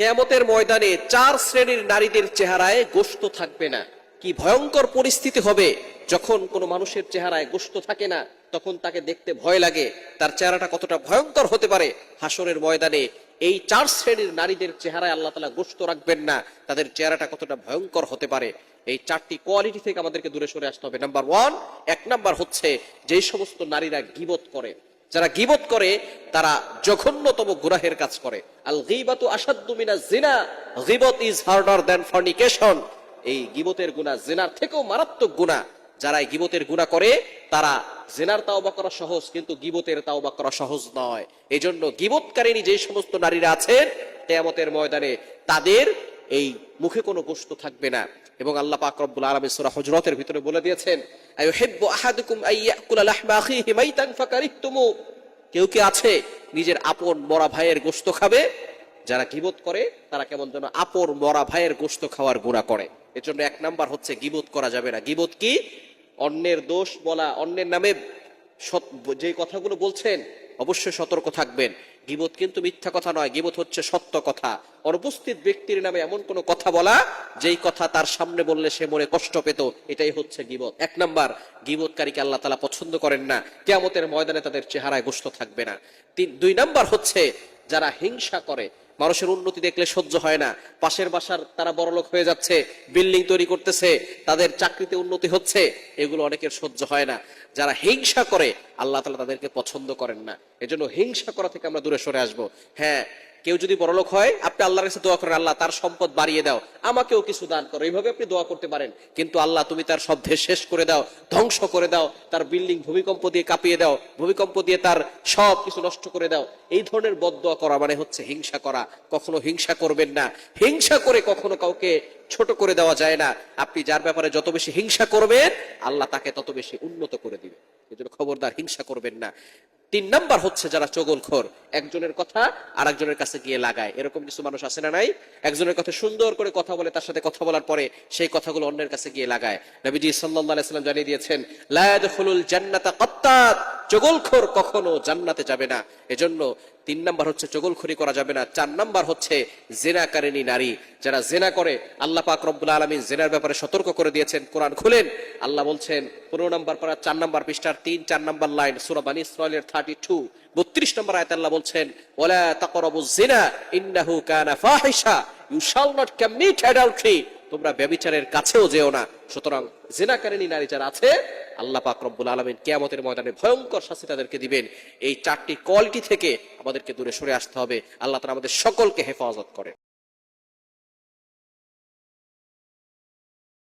কেয়ামতের ময়দানে চার শ্রেণির নারীদের চেহারায় গোস্ত থাকবে না। কি ভয়ঙ্কর পরিস্থিতি হবে যখন কোনো মানুষের চেহারায় গোস্ত থাকে না, তখন তাকে দেখতে ভয় লাগে। তার চেহারাটা কতটা ভয়ঙ্কর হতে পারে? হাসরের ময়দানে এই চার শ্রেণির নারীদের চেহারায় আল্লাহ তালা গোস্ত রাখবেন না। তাদের চেহারাটা কতটা ভয়ঙ্কর হতে পারে? এই চারটি কোয়ালিটি থেকে আমাদেরকে দূরে সরে আসতে হবে। নাম্বার ওয়ান, এক নাম্বার হচ্ছে যেই সমস্ত নারীরা গিবত করে। যারা গিবত করে, তারা জঘন্যতম গুনাহের কাজ করে। আল গিবাতু আসাদ্দু মিনা জিনা। গিবত ইজ হার্ডার দ্যান ফর্নিকেশন। এই গিবতের গুনাহ জিনার থেকেও মারাত্মক গুনাহ। যারা গিবতের গুনাহ করে, তারা জেনার তাওবা করা সহজ, কিন্তু গিবতের তাওবা করা সহজ নয়। এই জন্য গিবতকারিনী যে সমস্ত নারীরা আছেন, কেয়ামতের ময়দানে তাদের এই মুখে কোনো গোস্ত থাকবে না। এবং আল্লাহ পাক রব্বুল আলামিন সূরা হুজরাতের ভিতরে বলে দিয়েছেন কেউ কি আছে নিজের আপন মরা ভাইয়ের গোস্ত খাবে? যারা গিবত করে, তারা কেমন যেন আপন মরা ভাইয়ের গোস্ত খাওয়ার গুণা করে। এজন্য এক নাম্বার হচ্ছে গিবত করা যাবে না। গিবত কি? অন্যের দোষ বলা, অন্যের নামে যে কথাগুলো বলছেন অবশ্যই সতর্ক থাকবেন। গিবত কিন্তু মিথ্যা কথা নয়, গিবত হচ্ছে সত্য কথা। অনুপস্থিত ব্যক্তির নামে এমন কোনো কথা বলা, যেই কথা তার সামনে বললে সে মনে কষ্ট পেত, এটাই হচ্ছে গিবত। এক নম্বর, গিবতকারীকে আল্লাহ তালা পছন্দ করেন না। কেয়ামতের ময়দানে তাদের চেহারায় গোস্ত থাকবে না। দুই নাম্বার হচ্ছে যারা হিংসা করে, মানুষের উন্নতি দেখলে সহ্য হয় না। পাশের বাসার তারা বড়লোক হয়ে যাচ্ছে, বিল্ডিং তৈরি করতেছে, তাদের চাকরিতে উন্নতি হচ্ছে, এগুলো অনেকের সহ্য হয় না। যারা হিংসা করে, আল্লাহ তালা তাদেরকে পছন্দ করেন না। এজন্য হিংসা করা থেকে আমরা দূরে সরে আসব। হ্যাঁ কেউ যদি বড়লোক হয়, আপনি আল্লাহর কাছে দোয়া করেন, আল্লাহ তার সম্পদ বাড়িয়ে দাও, আমাকেও কিছু দান করো। এইভাবে আপনি দোয়া করতে পারেন। কিন্তু আল্লাহ, তুমি তার সব শেষ করে দাও, ধ্বংস করে দাও, তার বিল্ডিং ভূমিকম্প দিয়ে কাঁপিয়ে দাও, ভূমিকম্প দিয়ে তার সব কিছু নষ্ট করে দাও। এই ধরনের বদদোয়া করা মানে হচ্ছে হিংসা করা। কখনো হিংসা করবেন না। হিংসা করে কখনো কাউকে ছোট করে দেওয়া যায় না। আপনি যার ব্যাপারে যত বেশি হিংসা করবেন, আল্লাহ তাকে তত বেশি উন্নত করে দিবে এই জন্য খবরদার, হিংসা করবেন না। তিন নাম্বার হচ্ছে যারা চগলখোর। একজনের কথা আর একজনের কাছে গিয়ে লাগায়। এরকম কিছু মানুষ আছে না নাই? একজনের কথা সুন্দর করে কথা বলে, তার সাথে কথা বলার পরে সেই কথাগুলো অন্যের কাছে গিয়ে লাগায়। নবীজি সাল্লাহ সাল্লাম জানিয়ে দিয়েছেন, লা ইয়াদখুলুল জান্নাতা কাত্তাত। চগলখোর কখনো জান্নাতে যাবে না। এজন্য তিন নাম্বার হচ্ছে চগলখড়ি করা যাবে না। চার নাম্বার হচ্ছে জেনাকারিনী নারী। যারা জেনা করে, আল্লাহ পাক রব্বুল আলমিন জেনার ব্যাপারে সতর্ক করে দিয়েছেন। কোরআন খুলেন। আল্লাহ বলছেন, পনেরো নাম্বার পারা চার নাম্বার পৃষ্ঠার তিন, চার নাম্বার লাইন, সুরা বানী ইসরায়েলের থার্টি টু বত্রিশ নম্বর আয়াত আল্লাহ বলছেন ওলা তাকরাবু জিনা, ইন্নাহু কানা ফাহিশা, you shall not commit adultery তোমরা ব্যবিচারের কাছেও যেও না। সুতরাং জেনাকারিনী নারী যারা আছে, আল্লাহ পাক রব্বুল আলমিন কেয়ামতের ময়দানে ভয়ঙ্কর শাস্তি তাদেরকে দিবেন। এই চারটি কোয়ালিটি থেকে আমাদেরকে দূরে সরে আসতে হবে। আল্লাহ তারা আমাদের সকলকে হেফাজত করে